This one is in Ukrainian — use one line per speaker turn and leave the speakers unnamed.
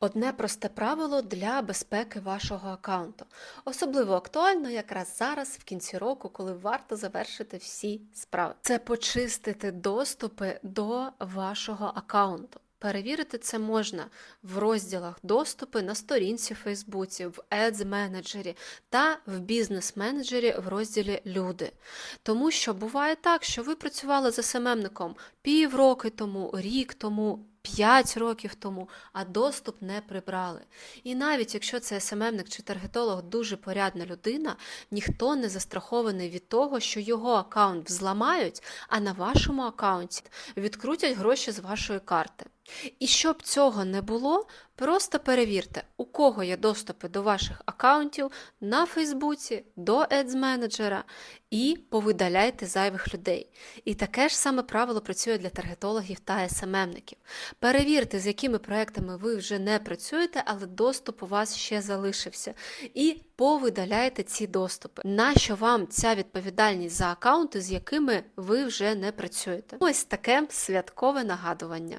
Одне просте правило для безпеки вашого аккаунту. Особливо актуально якраз зараз, в кінці року, коли варто завершити всі справи. Це почистити доступи до вашого аккаунту. Перевірити це можна в розділах доступи на сторінці в Фейсбуці, в Ads менеджері та в бізнес-менеджері в розділі Люди. Тому що буває так, що ви працювали за СММником півроки тому, рік тому. 5 років тому, а доступ не прибрали. І навіть якщо це СММник чи таргетолог дуже порядна людина, ніхто не застрахований від того, що його аккаунт взламають, а на вашому аккаунті відкрутять гроші з вашої карти. І щоб цього не було, просто перевірте, у кого є доступи до ваших аккаунтів на Фейсбуці, до Ads менеджера і повидаляйте зайвих людей. І таке ж саме правило працює для таргетологів та СММників. Перевірте, з якими проектами ви вже не працюєте, але доступ у вас ще залишився. І повидаляйте ці доступи. Нащо вам ця відповідальність за аккаунти, з якими ви вже не працюєте? Ось таке святкове нагадування.